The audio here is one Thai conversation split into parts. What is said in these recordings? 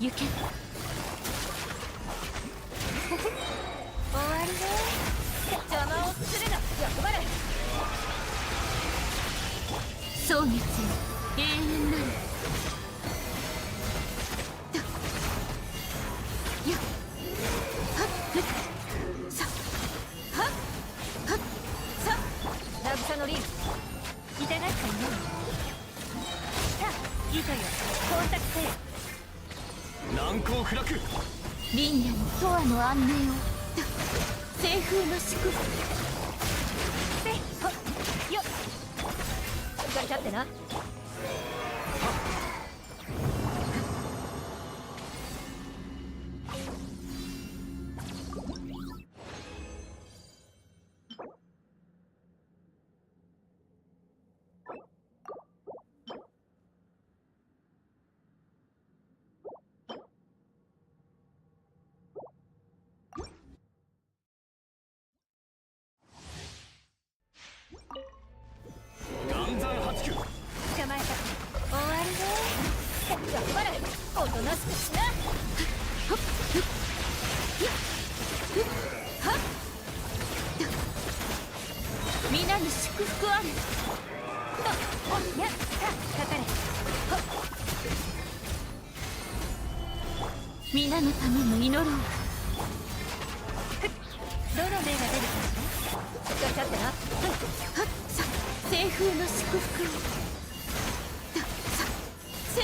行け。終わりね。邪魔をするな。欲張れ蒼月よ凛夜のとの安寧を。清風の祝せっほよしっ。かり立ってな。皆のために祈ろうふっどの目が出るかしらしっかり立ってな。はっ。さ西風の祝福を。ださせ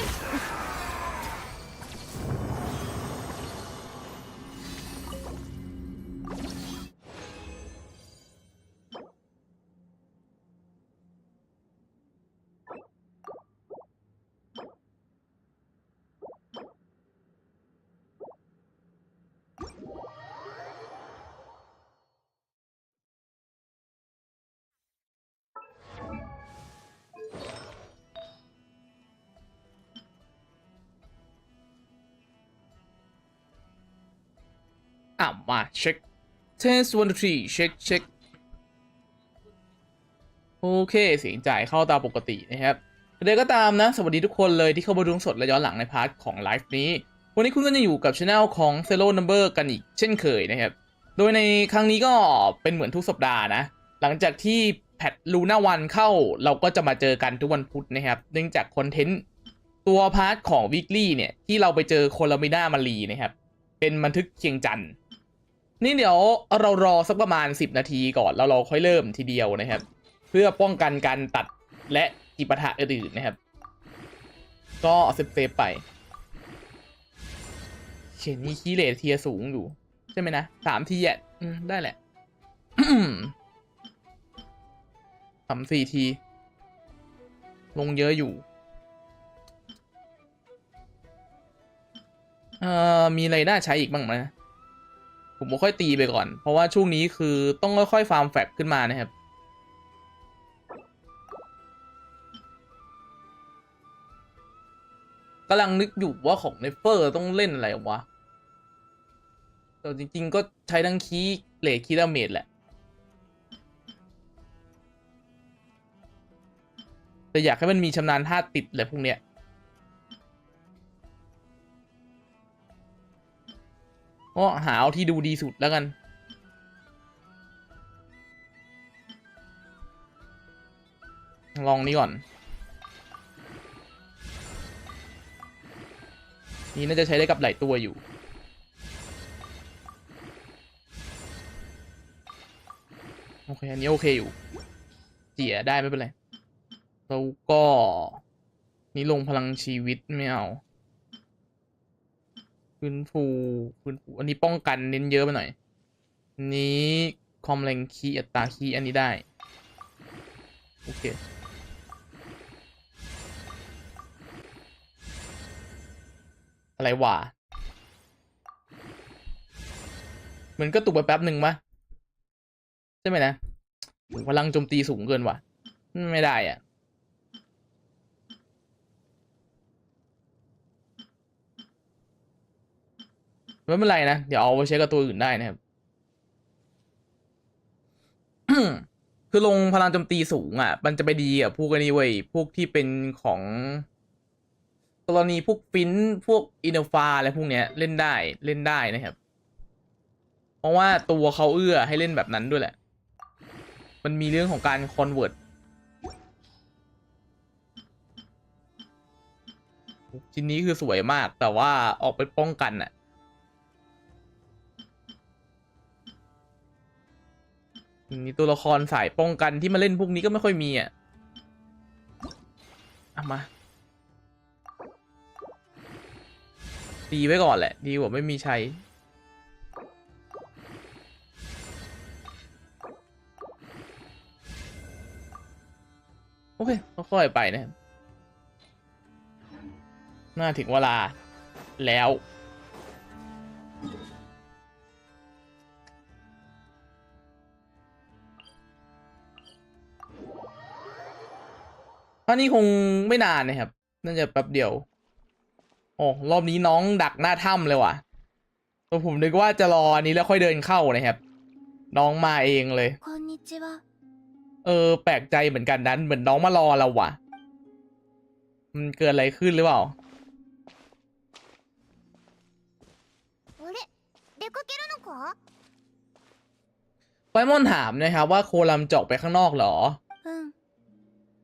อะมาเช็ค test one two three เช็คเช็คโอเคเสียงจ่ายเข้าตามปกตินะครับเดี๋ยวก็ตามนะ สวัสดีทุกคนเลยที่เข้ามาดูสดและย้อนหลังในพาร์ทของไลฟ์นี้ วันนี้คุณก็จะอยู่กับช anel ของ Zero Number กันอีกเช่นเคยนะครับ โดยในครั้งนี้ก็เป็นเหมือนทุกสัปดาห์นะ หลังจากที่แพทลูน่าวันเข้าเราก็จะมาเจอกันทุกวันพุธนะครับ เนื่องจากคอนเทนต์ตัวพาร์ทของ weekly เนี่ยที่เราไปเจอโคลามิน่ามารีนะครับ เป็นบันทึกเคียงจันทร์ นี่เดี๋ยวเรารอสักประมาณ 10 นาทีก่อนแล้วเราค่อยเริ่มทีเดียวนะครับ เพื่อป้องกันการตัดและจิปะทะอื่นๆนะครับ ก็เซฟเซฟไปเขียนมีคีเลทเทียสูงอยู่ ใช่ไหมนะสามทีแยะได้แหละสามสี่ที ลงเยอะอยู่เอ่อมีอะไรน่าใช้อีกบ้างไหม ผมก็ค่อยตีไปก่อน เพราะว่าช่วงนี้คือต้องค่อยๆฟาร์มแฟกขึ้นมานะครับ กำลังนึกอยู่ว่าของเนเฟอร์ต้องเล่นอะไรวะแต่จริง ๆ ก็ใช้ทั้งคีย์เลทคีดาเมจแหละ แต่อยากให้มันมีชำนาญท่าติดอะไรพวกเนี้ย ก็หาเอาที่ดูดีสุดแล้วกัน ลองนี้ก่อน นี่น่าจะใช้ได้กับหลายตัวอยู่โอเค อันนี้โอเคอยู่เจียได้ไม่เป็นไร แล้วก็ นี่ลงพลังชีวิตไม่เอา ฟื้นฟูฟื้นฟูอันนี้ป้องกันเน้นเยอะไปหน่อย นี้คอมแรงคีอัตราคีอันนี้ได้ โอเคอะไรวะเหมือนก็ตุกไปแป๊บหนึ่งมะใช่ไหมนะพลังโจมตีสูงเกินว่ะ ไม่ได้อะ ไม่เป็นไรนะ เดี๋ยวเอาไปใช้กับตัวอื่นได้นะครับ คือลงพลังโจมตีสูงอะ มันจะไปดีกับพวกนี้เว้ยพวกที่เป็นของ กรณีพวกฟินพวกอินเนฟาอะไรพวกเนี้ย เล่นได้เล่นได้นะครับ เพราะว่าตัวเขาเอื้อให้เล่นแบบนั้นด้วยแหละ มันมีเรื่องของการคอนเวิร์ตชิ้นนี้คือสวยมากแต่ว่าออกไปป้องกันอะ มีตัวละครสายป้องกันที่มาเล่นพวกนี้ก็ไม่ค่อยมีอะเอามาตีไว้ก่อนแหละ ดีกว่าไม่มีใช้โอเคค่อยๆไปนะน่าถึงเวลาแล้วานี้คงไม่นานนะครับ น่าจะแป๊บเดียว โอ้รอบนี้น้องดักหน้าถ้ำเลยว่ะตัวผมนึกว่าจะรออันนี้แล้วค่อยเดินเข้านะครับ น้องมาเองเลย เออ แปลกใจเหมือนกันนั้น เหมือนน้องมารอเราว่ะ มันเกิดอะไรขึ้นหรือเปล่าไปมอนถามนะครับว่าโคลัมจะกไปข้างนอกหรอ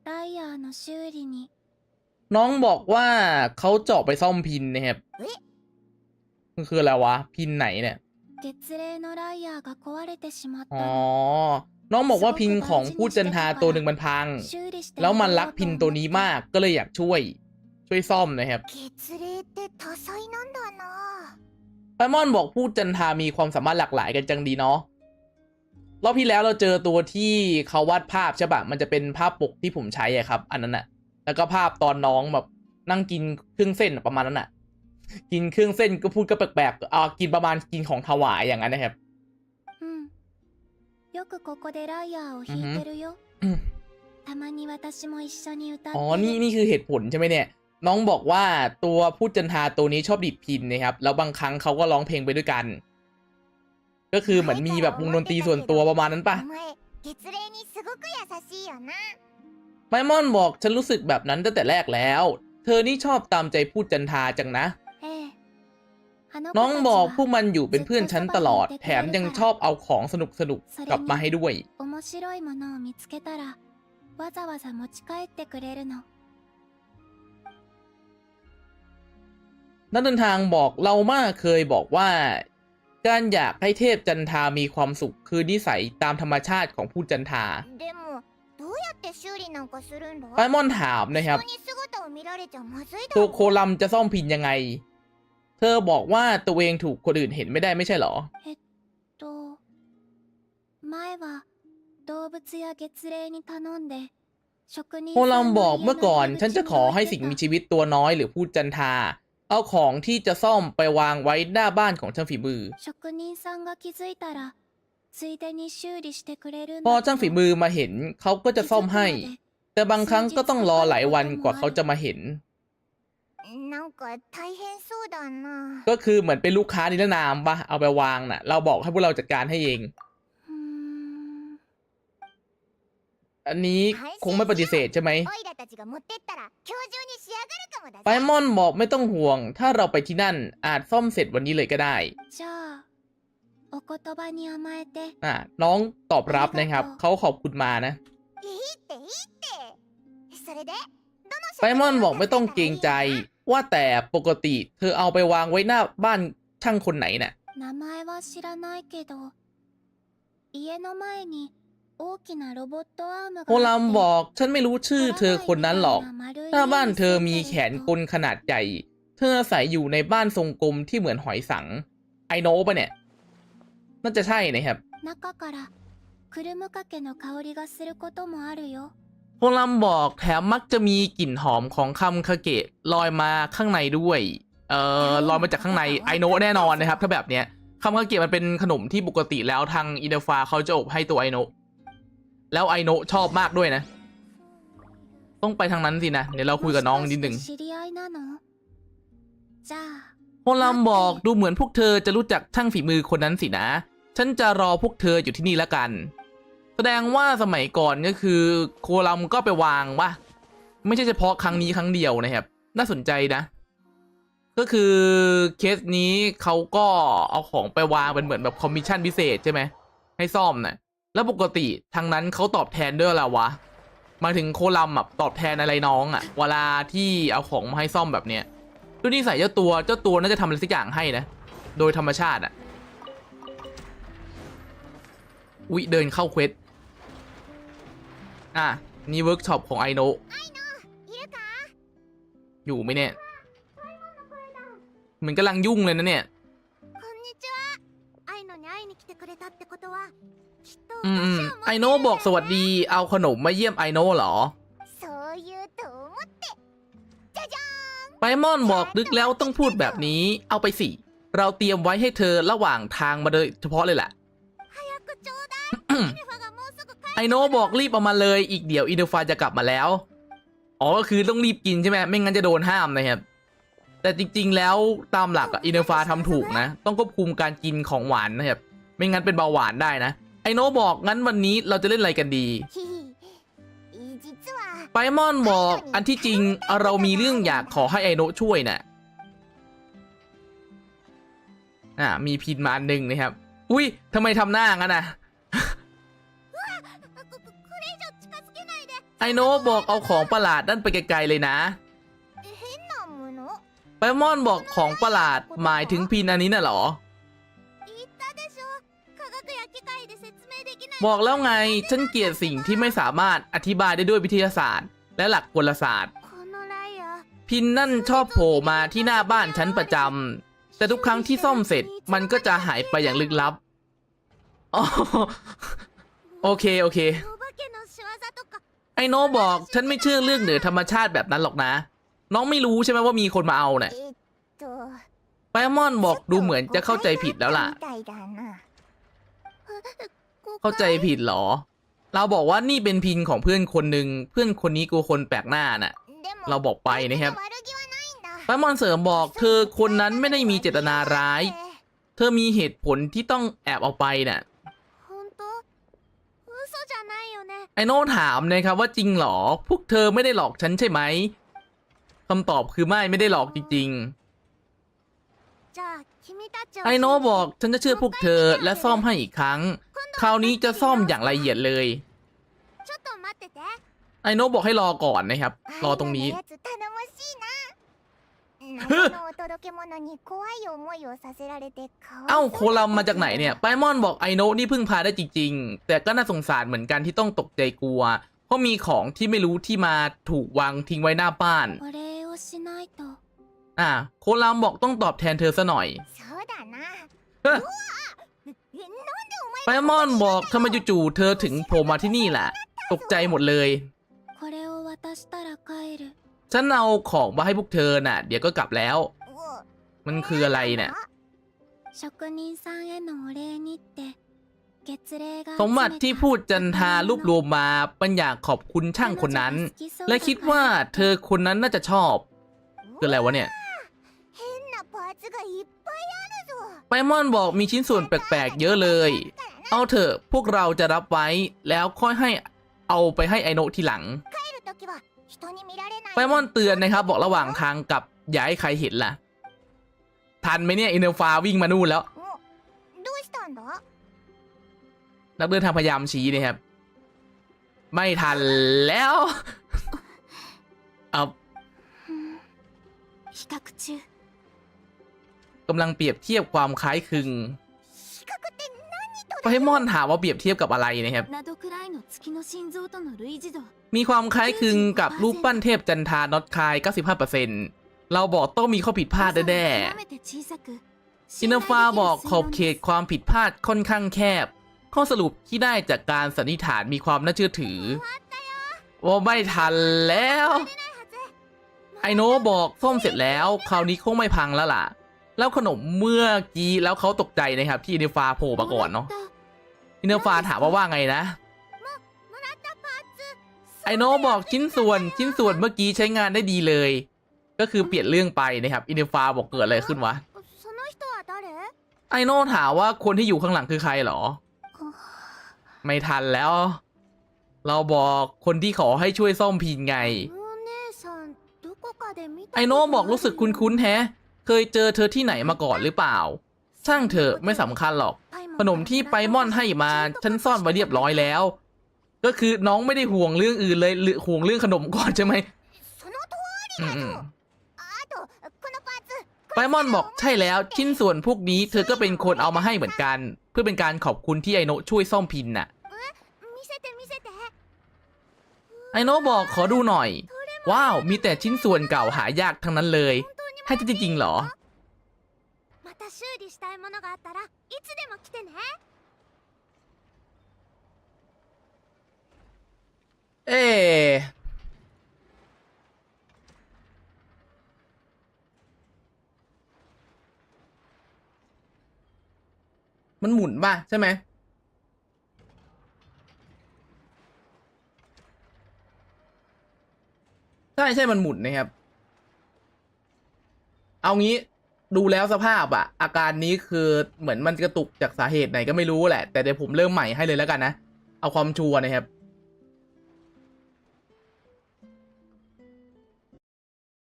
うんライアーの修理に น้องบอกว่าเขาเจาะไปซ่อมพินนะครับ เอ๊ะ มันคืออะไรวะ พินไหนเนี่ย 月齢のライアーが壊れてしまった อ๋อ の น้องบอกว่าพินของผู้จันทาตัวหนึ่งมันพัง 修理して แล้วมันรักพินตัวนี้มาก ก็เลยอยากช่วย ช่วยซ่อมนะครับ 月齢って多彩なんだな ไฟมอนบอกผู้จันทามีความสามารถหลากหลายกันจังดีเนาะ รอบที่แล้วเราเจอตัวที่เขาวาดภาพใช่ปะมันจะเป็นภาพปกที่ผมใช้อะครับ อันนั้นอะแล้วก็ภาพตอนน้องแบบนั่งกินเครื่องเส้นอะประมาณนั้นอะกินเครื่องเส้นก็พูดก็แปลกๆอ่ากินประมาณกินของถวายอย่างนั้นนะครับ うんよくここでライアーを弾いてるよ อืม たまに私も一緒に歌って อ๋อ る นี่นี่คือเหตุผลใช่ไหมเนี่ย น้องบอกว่าตัวผู้จันทาตัวนี้ชอบดิดพินนะครับ แล้วบางครั้งเขาก็ร้องเพลงไปด้วยกัน ก็คือเหมือนมีแบบวงดนตรีส่วนตัวประมาณนั้นปะไมมอนบอกฉันรู้สึกแบบนั้นตั้งแต่แรกแล้ว เธอนี่ชอบตามใจพูดจันทาจังนะ น้องบอกพวกมันอยู่เป็นเพื่อนฉันตลอด แถมยังชอบเอาของสนุกสนุกกลับมาให้ด้วย นักเดินทางบอกเรามาเคยบอกว่า การอยากให้เทพจันทามีความสุขคือนิสัยตามธรรมชาติของผู้จันทาไฟมอนถามนะครับตัวโคลัมจะซ่อมพินยังไง เธอบอกว่าตัวเองถูกคนอื่นเห็นไม่ได้ไม่ใช่หรอโคลัมบอกเมื่อก่อน ฉันจะขอให้สิ่งมีชีวิตตัวน้อยหรือพูดจันทา เอาของที่จะซ่อมไปวางไว้หน้าบ้านของช่างฝีมือ พอช่างฝีมือมาเห็นเขาก็จะซ่อมให้ แต่บางครั้งก็ต้องรอหลายวันกว่าเขาจะมาเห็น ก็คือเหมือนเป็นลูกค้านิรนามปะเอาไปวางน่ะ เราบอกให้พวกเราจัดการให้เองันนี้คงไม่ปฏิเสธใช่ไหมไฟมอนบอกไม่ต้องห่วง ถ้าเราไปที่นั่นอาจซ่อมเสร็จวันนี้เลยก็ได้อะน้องตอบรับนะครับ เขาขอบคุณมานะไฟมอนบอกไม่ต้องเกรงใจ ว่าแต่ปกติ เธอเอาไปวางไว้หน้าบ้านช่างคนไหนเนะ่ย โฮลัมบอก ฉันไม่รู้ชื่อเธอคนนั้นหรอก ถ้าบ้านเธอมีแขนกลขนาดใหญ่ เธออาศัยอยู่ในบ้านทรงกลมที่เหมือนหอยสัง ไอโนปะเนี่ย น่าจะใช่นะครับโฮลัมบอกแถมมักจะมีกลิ่นหอมของคำคาเกะลอยมาข้างในด้วย เอ่อลอยมาจากข้างในไอโนแน่นอนนะครับ ถ้าแบบเนี้ยคำคาเกะมันเป็นขนมที่ปกติแล้วทางอินเดฟ้าเขาจะอบให้ตัวไอโนะ แล้วไอโนชอบมากด้วยนะ ต้องไปทางนั้นสินะ เดี๋ยวเราคุยกับน้องนิดหนึ่งโฮลัมบอกดูเหมือนพวกเธอจะรู้จักช่างฝีมือคนนั้นสินะ ฉันจะรอพวกเธออยู่ที่นี่ละกัน แสดงว่าสมัยก่อนก็คือโคลัมก็ไปวางว่าไม่ใช่เฉพาะครั้งนี้ครั้งเดียวนะครับ น่าสนใจนะ ก็คือเคสนี้เขาก็เอาของไปวางเป็นเหมือนแบบคอมมิชชั่นพิเศษใช่ไหมให้ซ่อมนะ แล้วปกติทางนั้นเขาตอบแทนด้วยอะไรวะมาถึงโคลัมแบบตอบแทนอะไรน้องอะ่ะ เวลาที่เอาของมาให้ซ่อมแบบเนี้ยดูนี่ใส่เจ้าตัวเจ้าตัวน่าจะทำอะไรสักอย่างให้นะ โดยธรรมชาติอะ่ะอุ๊เดินเข้าเควสอะ นี่เวิร์กช็อปของไอโนะอยู่ไหมเนี่ย เหมือนกำลังยุ่งเลยนะเนี่ย อืมไอโนบอกสวัสดีเอาขนมมาเยี่ยมไอโนเหรอไปมอนบอกดึกแล้วต้องพูดแบบนี้เอาไปสิ เราเตรียมไว้ให้เธอระหว่างทางมาโดยเฉพาะเลยแหละไอโนบอกรีบเอามาเลยอีกเดี๋ยวอินโดฟาจะกลับมาแล้ว อ๋อก็คือต้องรีบกินใช่ไหมไม่งั้นจะโดนห้ามนะครับ แต่จริง ๆ แล้วตามหลักอินโดฟาทำถูกนะ ต้องควบคุมการกินของหวานนะครับ ไม่งั้นเป็นเบาหวานได้นะ ไอโนบอกงั้นวันนี้เราจะเล่นอะไรกันดี ไปมอนบอกอันที่จริงเรามีเรื่องอยากขอให้ไอโนช่วยนะ่ะอ่ามีพินมาหนึ่งนะครับ อุ้ยทำไมทำหน้างั้นนะไอโนบอกเอาของประหลาดด้านไปไกลๆเลยนะไปมอนบอกของประหลาดหมายถึงพินอันนี้น่ะหรอ บอกแล้วไงฉันเกลียดสิ่งที่ไม่สามารถอธิบายได้ด้วยวิทยาศาสตร์ และหลักกลศาสตร์ พินนั่นชอบโผล่มาที่หน้าบ้านฉันประจำแต่ทุกครั้งที่ซ่อมเสร็จมันก็จะหายไปอย่างลึกลับอ๋โอเคโอเค ไอโนบอกฉันไม่เชื่อเรื่องเหนือธรรมชาติแบบนั้นหรอกนะ น้องไม่รู้ใช่ไหมว่ามีคนมาเอาเนี่ยไปมอนบอกดูเหมือนจะเข้าใจผิดแล้วล่ะ เข้าใจผิดเหรอ เราบอกว่านี่เป็นพินของเพื่อนคนหนึ่งเพื่อนคนนี้กูคนแปลกหน้าน่ะ เราบอกไปนะครับพระมอนเสริมบอกเธอคนนั้นไม่ได้มีเจตนาร้าย เธอมีเหตุผลที่ต้องแอบเอาไปน่ะไอโน่ถามนะครับว่าจริงหรอ พวกเธอไม่ได้หลอกฉันใช่ไหมคำตอบคือไม่ไม่ได้หลอกจริงๆไอโน่บอกฉันจะเชื่อพวกเธอและซ่อมให้อีกครั้ง คราวนี้จะซ่อมอย่างละเอียดเลย ไอโนบอกให้รอก่อนนะครับ รอตรงนี้เอ้าโคลัมมาจากไหนเนี่ยไบมอนบอกไอโนนี่พึ่งพาได้จริง ๆ แต่ก็น่าสงสารเหมือนกันที่ต้องตกใจกลัว เพราะมีของที่ไม่รู้ที่มาถูกวางทิ้งไว้หน้าบ้าน อ่าโคลัมบอกต้องตอบแทนเธอซะหน่อย ไพมอนบอกทำไมจู่ๆเธอถึงโผล่มาที่นี่แหละตกใจหมดเลยฉันเอาของมาให้พวกเธอน่ะ เดี๋ยวก็กลับแล้ว มันคืออะไรเนี่ยสมบัติที่พูดจันทารูปรวมมาเป็นอยากขอบคุณช่างคนนั้น และคิดว่าเธอคนนั้นน่าจะชอบคืออะไรวะเนี่ยไบมอนบอกมีชิ้นส่วนแปลกๆ เยอะเลย เอาเถอะพวกเราจะรับไว้แล้วค่อยให้เอาไปให้ไอโนทีหลังไฟมอนเตือนนะครับบอกระหว่างทางกับอย่าให้ใครเห็นล่ะ ทันไหมเนี่ยอินเนฟาวิ่งมานู่นแล้วนักเดินทางพยายามชี้นะครับ ไม่ทันแล้วเอากำลังเปรียบเทียบความคล้ายคลึง โปเกมอนถามว่าเปรียบเทียบกับอะไรนะครับ มีความคล้ายคลึงกับรูปปั้นเทพจันทานอตคาย 95%เราบอกต้องมีข้อผิดพลาดแน่ๆชินาฟาบอกขอบเขตความผิดพลาดค่อนข้างแคบ ข้อสรุปที่ได้จากการสันนิษฐานมีความน่าเชื่อถือ ว่าไม่ทันแล้ว ไอโนบอกซ่อมเสร็จแล้ว คราวนี้คงไม่พังแล้วล่ะ แล้วขนมเมื่อกี้แล้วเขาตกใจนะครับ ที่เนฟาโผล่มาก่อนเนาะอินเนฟาถามว่าว่าไงนะไอโนบอกชิ้นส่วนชิ้นส่วนเมื่อกี้ใช้งานได้ดีเลย ก็คือเปลี่ยนเรื่องไปนะครับอินเนฟาบอกเกิดอะไรขึ้นวะไอโนถามว่าคนที่อยู่ข้างหลังคือใครหรอ ไม่ทันแล้ว เราบอกคนที่ขอให้ช่วยซ่อมพินไง ไอโนบอกรู้สึกคุ้นๆแฮ เคยเจอเธอที่ไหนมาก่อนหรือเปล่า ช่างเถอะไม่สำคัญหรอก ขนมที่ไปม่อนให้มาฉันซ่อนไว้เรียบร้อยแล้ว ก็คือน้องไม่ได้ห่วงเรื่องอื่นเลยหรือห่วงเรื่องขนมก่อนใช่ไหมไปมอนบอกใช่แล้วชิ้นส่วนพวกนี้เธอก็เป็นคนเอามาให้เหมือนกัน เพื่อเป็นการขอบคุณที่ไอโนช่วยซ่อมพินน่ะไอโนบอกขอดูหน่อย ว้าว มีแต่ชิ้นส่วนเก่าหายากทั้งนั้นเลย ให้จริงๆเหรอ また修理したいものがあったらいつでも来てね เอะมันหมุนป่ะใช่ไหม ใช่ใช่มันหมุนนะครับ เอางี้ดูแล้วสภาพอะอาการนี้คือเหมือนมันกระตุกจากสาเหตุไหนก็ไม่รู้แหละ แต่เดี๋ยวผมเริ่มใหม่ให้เลยแล้วกันนะ เอาความชัวร์นะครับ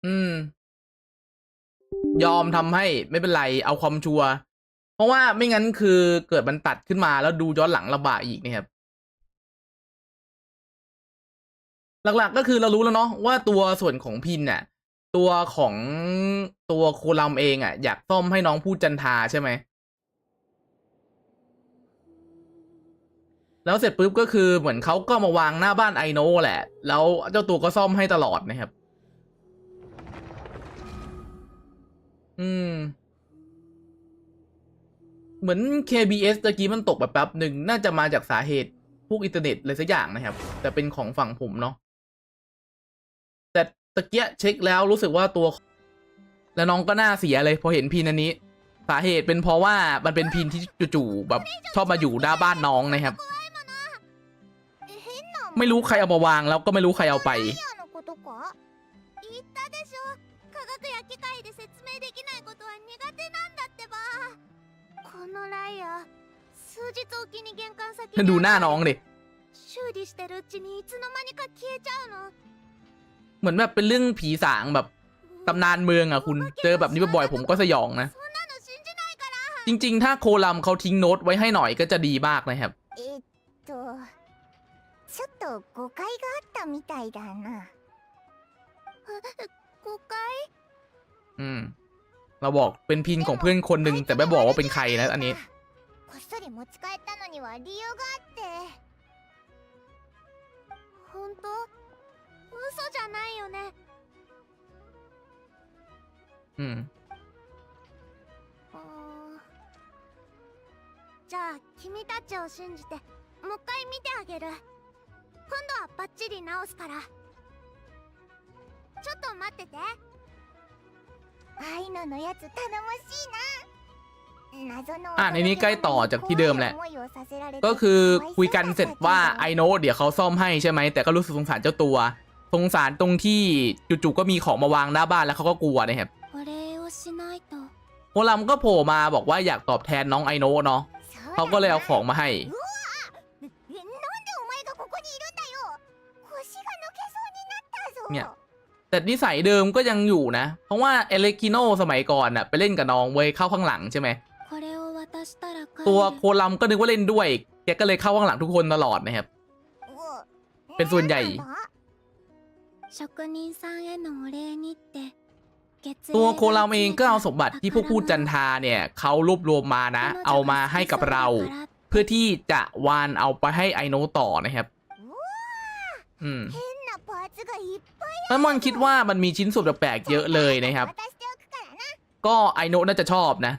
อืม ยอมทำให้ไม่เป็นไร เอาความชัวร์เพราะว่าไม่งั้นคือเกิดมันตัดขึ้นมาแล้วดูย้อนหลังลำบากอีกนะครับหลักๆก็คือเรารู้แล้วเนาะว่าตัวส่วนของพินเนี่ย ตัวของตัวโคลัมเองอะ อยากซ่อมให้น้องพูดจันทาใช่ไหม แล้วเสร็จปุ๊บก็คือเหมือนเขาก็มาวางหน้าบ้านไอโนแหละ แล้วเจ้าตัวก็ซ่อมให้ตลอดนะครับ อืม เหมือน KBS ตะกี้มันตกแบบแป๊บหนึ่งน่าจะมาจากสาเหตุพวกอินเทอร์เน็ตอะไรสักอย่างนะครับ แต่เป็นของฝั่งผมเนาะ ต่ตะเกียเช็คแล้วรู้สึกว่าตัว แล้วน้องก็น่าเสียเลยพอเห็นพินอันนี้ สาเหตุเป็นเพราะว่ามันเป็นพินที่จู่ๆแบบชอบมาอยู่หน้าบ้านน้องนะครับ 変な ไม่รู้ใครเอามาวางแล้วก็ไม่รู้ใครเอาไป マニアのことか言ったでしょ科学や機械で説明できないことは苦手なんだってばこのライアー数日おきに玄関先 ดูหน้าน้องดิ 修理してるうちにいつの間にか消えちゃうの เหมือนแบบเป็นเรื่องผีสางแบบตำนานเมืองอ่ะคุณ เจอแบบนี้บ่อยๆผมก็สยองนะ そんなの信じないから จริง ๆ ถ้าโคลัมเขาทิ้งโน้ตไว้ให้หน่อยก็จะดีมากนะครับ えっとちょっと誤解があったみたいだな誤解 อืม เราบอกเป็นพินของเพื่อนคนหนึ่งแต่ไม่บอกว่าเป็นใครนะอันนี้ こっそり持ち帰ったのには理由があって本当 嘘じゃないよね อืม うーんじゃあ君たちを信じてもう一回見てあげる今度はバッチリ直すからちょっと待ってて愛ののやつ頼もしいな謎の อ่ะในนี้ใกล้ต่อจากที่เดิมแหละ 怖い思いをさせられて ก็คือคุยกันเสร็จว่า かわいそうだったけど ไอโนเดี๋ยวเขาซ่อมให้ใช่ไหม แต่ก็รู้สึกสงสารเจ้าตัว สงสารตรงที่จู่ๆก็มีของมาวางหน้าบ้านแล้วเขาก็กลัวนะครับโฮลัมก็โผล่มาบอกว่าอยากตอบแทนน้องไอโนะเนาะเขาก็เลยเอาของมาให้เนี่ยแต่นิสัยเดิมก็ยังอยู่นะ เพราะว่าเอเลกิโนสมัยก่อนอะไปเล่นกับน้องเว้ยเข้าข้างหลังใช่ไหมตัวโคลัมก็นึกว่าเล่นด้วย แกก็เลยเข้าข้างหลังทุกคนตลอดนะครับ เป็นส่วนใหญ่ 職人さんへのお礼にって月 ตัวโคลัมเองก็เอาสมบัติที่พวกพูดจันทาเนี่ยเขารวบรวมมานะ เอามาให้กับเรา เพื่อที่จะวานเอาไปให้ไอโนต่อนะครับ อืม 変なパーツがいっぱい แล้วมันคิดว่ามันมีชิ้นส่วนแปลกๆเยอะเลยนะครับ 渡しておくからな ก็ไอโนน่าจะชอบนะ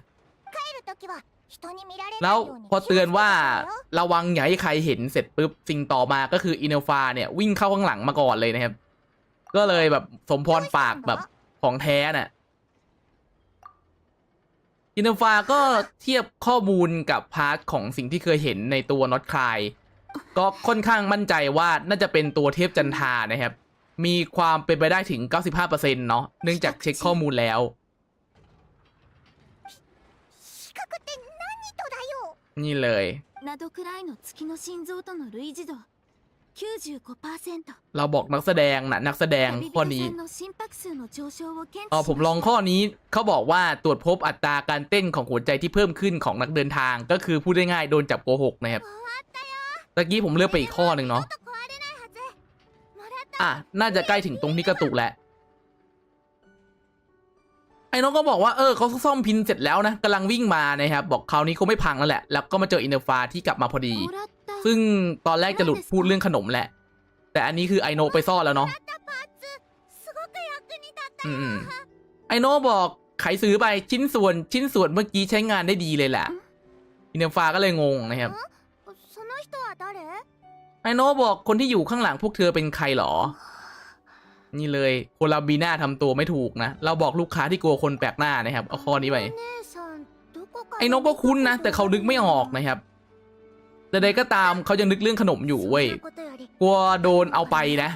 帰る時は人に見られない แล้ว ように พอเตือนว่า 気をつけてよ ระวังอย่าให้ใครเห็นเสร็จปุ๊บสิ่งต่อมาก็คืออินเนฟาเนี่ยวิ่งเข้าข้างหลังมาก่อนเลยนะครับ ก็เลยแบบสมพรปากแบบของแท้น่ะอินเตอฟาก็เทียบข้อมูลกับพาร์ทของสิ่งที่เคยเห็นในตัวน็อตคลายก็ค่อนข้างมั่นใจว่าน่าจะเป็นตัวเทพจันทานะครับ มีความเป็นไปได้ถึง 95%เนาะเนื่องจากเช็คข้อมูลแล้ว นี่เลย เราบอกนักแสดงนะนักแสดงข้อนี้อ๋อผมลองข้อนี้เขาบอกว่าตรวจพบอัตราการเต้นของหัวใจที่เพิ่มขึ้นของนักเดินทาง ก็คือพูดได้ง่ายโดนจับโกหกนะครับตะกี้ผมเลือกไปอีกข้อหนึ่งเนาะอะน่าจะใกล้ถึงตรงที่กระตุกแหละไอ้น้องก็บอกว่าเออเขาซ่อมพินเสร็จแล้วนะกำลังวิ่งมานะครับบอกคราวนี้คงไม่พังแล้วแหละ แล้วก็มาเจออินเตอร์ฟาที่กลับมาพอดี ซึ่งตอนแรกจะหลุดพูดเรื่องขนมแหละ แต่อันนี้คือไอโนไปซ่อนแล้วเนาะอืมไอโนบอกไขซื้อไปชิ้นส่วนชิ้นส่วนเมื่อกี้ใช้งานได้ดีเลยแหละอินเดฟ้าก็เลยงงนะครับไอโนบอกคนที่อยู่ข้างหลังพวกเธอเป็นใครหรอ นี่เลยโคลาบีน่าทำตัวไม่ถูกนะ เราบอกลูกค้าที่กลัวคนแปลกหน้านะครับ เอาข้อนี้ไปไอโนกก็คุ้นนะ แต่เขานึกไม่ออกนะครับ แต่ใดก็ตามเขายังนึกเรื่องขนมอยู่เว้ยกลัวโดนเอาไปนะ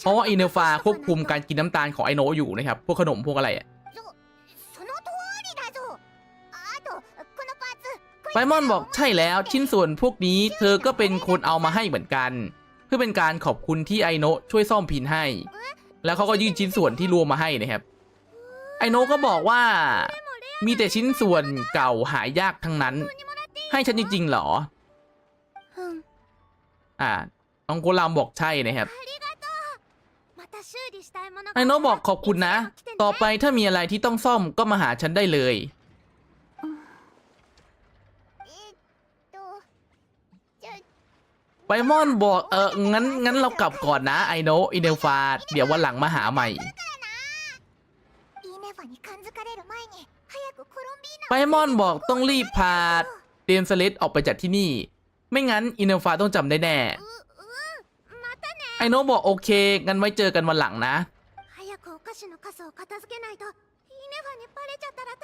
เพราะว่าอินเนฟาควบคุมการกินน้ำตาลของไอโนอยู่นะครับ พวกขนมพวกอะไรอะไปมอนบอกใช่แล้วชิ้นส่วนพวกนี้เธอก็เป็นคนเอามาให้เหมือนกัน เพื่อเป็นการขอบคุณที่ไอโนช่วยซ่อมพินให้ แล้วเขาก็ยื่นชิ้นส่วนที่รวมมาให้นะครับ ไอโนก็บอกว่ามีแต่ชิ้นส่วนเก่าหายากทั้งนั้น ให้ฉันจริงๆหรอ อ่าน้องกุลามบอกใช่นะครับไอโนบอกขอบคุณนะ ต่อไปถ้ามีอะไรที่ต้องซ่อมก็มาหาฉันได้เลย ไปมอนบอกเอองั้นงั้นเรากลับก่อนนะไอโนอินเดฟาเดี๋ยววันหลังมาหาใหม่ไปมอนบอกต้องรีบพาเดนสเลตออกไปจากที่นี่ ไม่งั้นอินเนลฟาต้องจำได้แน่ไอโนบอกโอเค งั้นไว้เจอกันวันหลังนะ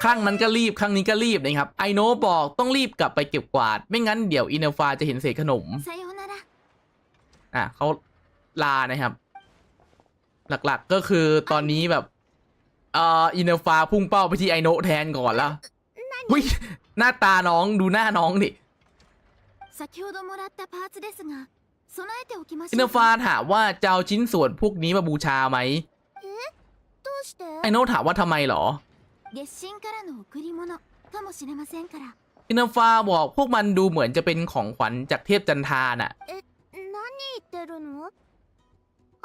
ข้างนั้นก็รีบข้างนี้ก็รีบนะครับ ไอโนบอกต้องรีบกลับไปเก็บกวาด ไม่งั้นเดี๋ยวอินเนลฟาจะเห็นเศษขนม อะเขาลานะครับ หลักๆก็คือตอนนี้แบบเอ่ออินเนฟาพุ่งเป้าไปที่ไอโนแทนก่อนแล้ว หน้าตาน้องดูหน้าน้องดิ 先ほどもらったパーツですが備えておきまし อินเน ょ อ う ร์ฟาถามว่าจะเอาชิ้นส่วนพวกนี้มาบูชาไหม どうして ไอโนะถามว่าทำไมเหรอ 月神からの贈り物かもしれませんから อินเนอร์ฟาบอกพวกมันดูเหมือนจะเป็นของขวัญจากเทพจันทราน่ะ 何言ってるの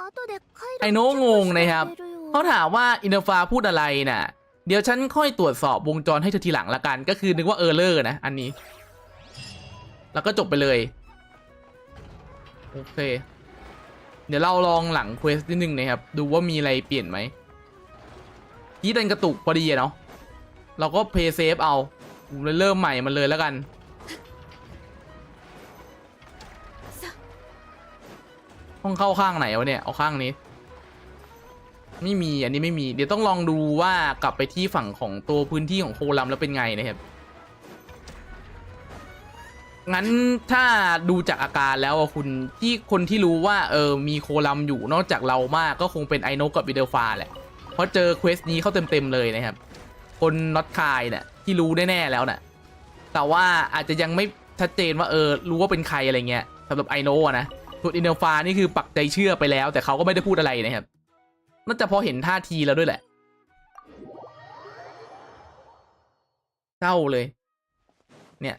後で帰る ไอโนะงงนะครับ เขาถามว่าอินเนอร์ฟาพูดอะไรน่ะ เดี๋ยวฉันค่อยตรวจสอบวงจรให้เธอทีหลังละกัน ก็คือนึกว่าเออร์เลอร์นะ อันนี้ แล้วก็จบไปเลย โอเค เดี๋ยวเราลองหลังเควสนิดนึงนะครับ ดูว่ามีอะไรเปลี่ยนไหมยี่ดันกระตุกพอดีเนาะเราก็เพย์เซฟเอาเลยเริ่มใหม่มันเลยแล้วกันห้องเข้าข้างไหนวะเนี่ย เอาข้างนี้ ไม่มีอันนี้ไม่มี เดี๋ยวต้องลองดูว่ากลับไปที่ฝั่งของตัวพื้นที่ของโคลัมแล้วเป็นไงนะครับ งั้นถ้าดูจากอาการแล้วอะคุณที่คนที่รู้ว่าเออมีโคลัมอยู่นอกจากเรามากก็คงเป็นไอโนกับวิเดลฟาแหละ เพราะเจอเควสนี้เข้าเต็มๆเลยนะครับ คนน็อตคายเนี่ยที่รู้แน่ๆแล้วน่ะ แต่ว่าอาจจะยังไม่ชัดเจนว่าเออรู้ว่าเป็นใครอะไรเงี้ยสำหรับไอโนะนะส่วนอินเดลฟานี่คือปักใจเชื่อไปแล้ว แต่เขาก็ไม่ได้พูดอะไรนะครับน่าจะพอเห็นท่าทีแล้วด้วยแหละเศร้าเลย เนี่ย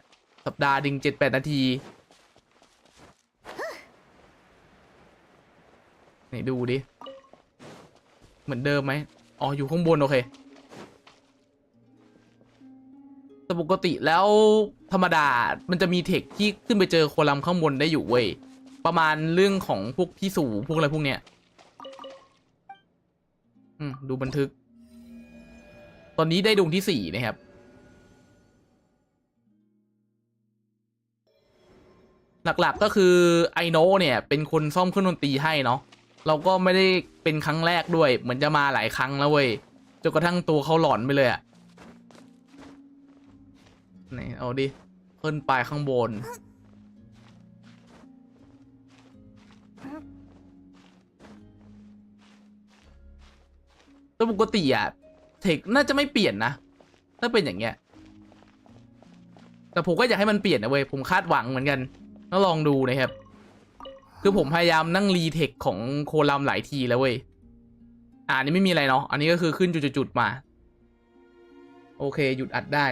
สัปดาห์ดึงเจ็ดแปดนาทีไหนดูดิ เหมือนเดิมไหมอ๋อ อยู่ข้างบน โอเคแต่ปกติแล้วธรรมดา มันจะมีเทคที่ขึ้นไปเจอโคลัมน์ข้างบนได้อยู่เว้ย ประมาณเรื่องของพวกที่สูงพวกอะไรพวกเนี้ย อืม ดูบันทึก ตอนนี้ได้ดวงที่สี่นะครับ หลักๆก็คือไอโนเนี่ยเป็นคนซ่อมเครื่องดนตรีให้เนาะเราก็ไม่ได้เป็นครั้งแรกด้วย เหมือนจะมาหลายครั้งแล้วเว้ยจนกระทั่งตัวเขาหลอนไปเลยอะไหนเอาดิขึ้นไปข้างบนแต่ปกติอะเทคน่าจะไม่เปลี่ยนนะ ถ้าเป็นอย่างเงี้ย แต่ผมก็อยากให้มันเปลี่ยนนะเว้ย ผมคาดหวังเหมือนกัน ต้องลองดูนะครับ คือผมพยายามนั่งรีเทคของโคลัมหลายทีแล้วเว้ย อ่าอันนี้ไม่มีอะไรเนาะ อันนี้ก็คือขึ้นจุดๆๆมา โอเค หยุดอัดได้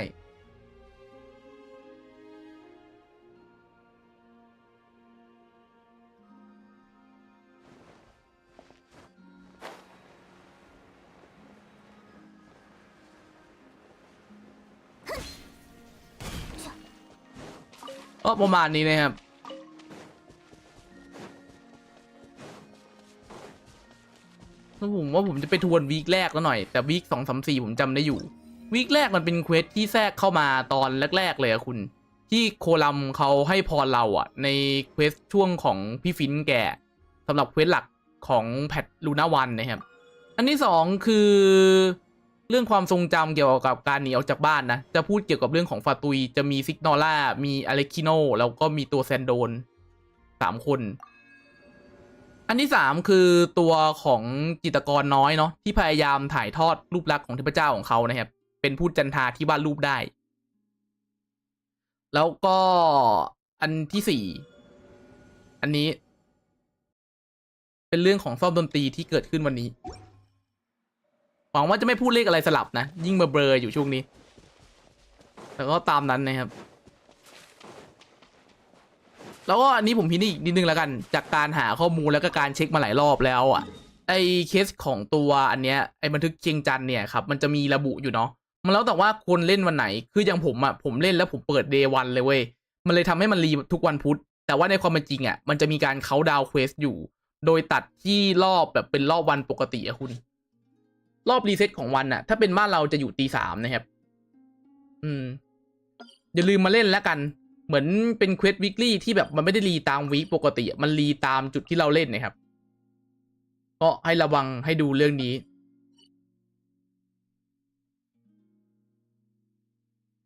ก็ประมาณนี้นะครับ แล้วผมว่าผมจะไปทวนวีคแรกแล้วหน่อย แต่วีคสองสามสี่ผมจำได้อยู่ วีคแรกมันเป็นเควสที่แทรกเข้ามาตอนแรก ๆ เลยอะคุณ ที่โคลัมเขาให้พรเราอะในเควสช่วงของพี่ฟินแกสำหรับเควสหลักของแพทลูน่าวันนะครับ อันที่สองคือเรื่องความทรงจำเกี่ยวกับการหนีออกจากบ้านนะ จะพูดเกี่ยวกับเรื่องของฟาตุย จะมีซิกนอล่า มีอเล็กคิโน แล้วก็มีตัวแซนโดนสามคน อันที่สามคือตัวของจิตกรน้อยเนาะที่พยายามถ่ายทอดรูปลักษณ์ของเทพเจ้าของเขานะครับ เป็นพูดจันทาที่วาดรูปได้ แล้วก็อันที่สี่อันนี้ เป็นเรื่องของซ่อมดนตรีที่เกิดขึ้นวันนี้หวังว่าจะไม่พูดเลขอะไรสลับนะ ยิ่งเบลออยู่ช่วงนี้แต่ก็ตามนั้นนะครับ แล้วก็อันนี้ผมพินิจอีกนิดนึงแล้วกัน จากการหาข้อมูลแล้วก็การเช็คมาหลายรอบแล้วอะไอเคสของตัวอันเนี้ยไอบันทึกเชียงจันเนี่ยครับมันจะมีระบุอยู่เนาะมันแล้วแต่ว่าคนเล่นวันไหน คืออย่างผมอะผมเล่นแล้วผมเปิดเดย์วันเลยเว้ยมันเลยทำให้มันรีทุกวันพุธแต่ว่าในความเป็นจริงอะมันจะมีการเขาดาวเควสอยู่ โดยตัดที่รอบแบบเป็นรอบวันปกติอะคุณ รอบรีเซ็ตของวันน่ะ ถ้าเป็นบ้านเราจะอยู่ตีสามนะครับ อืมอย่าลืมมาเล่นแล้วกัน เหมือนเป็นเควสวิกลี่ที่แบบมันไม่ได้รีตามวีคปกติ มันรีตามจุดที่เราเล่นนะครับ ก็ให้ระวังให้ดูเรื่องนี้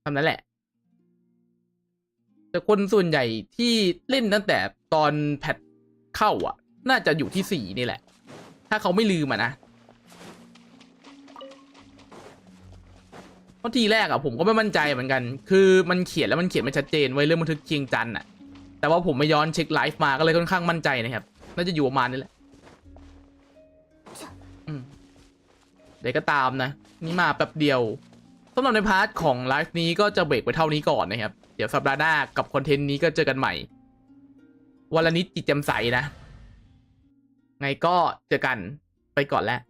ทำนั้นแหละ แต่คนส่วนใหญ่ที่เล่นตั้งแต่ตอนแพทเข้าอะ น่าจะอยู่ที่สี่นี่แหละ ถ้าเขาไม่ลืมอะนะ เพราะทีแรกอะผมก็ไม่มั่นใจเหมือนกัน คือมันเขียนแล้วมันเขียนไม่ชัดเจนไว้เรื่องบันทึกเชียงจันทร์อะแต่ว่าผมไปย้อนเช็คไลฟ์มาก็เลยค่อนข้างมั่นใจนะครับ น่าจะอยู่ประมาณนี้แหละเดี๋ยวก็ตามนะ นี่มาแป๊บเดียวสำหรับในพาร์ทของไลฟ์นี้ก็จะเบรกไปเท่านี้ก่อนนะครับ เดี๋ยวสัปดาห์หน้ากับคอนเทนต์นี้ก็เจอกันใหม่วันละนิดจิตแจ่มใสนะ ไงก็เจอกันไปก่อนแล้ว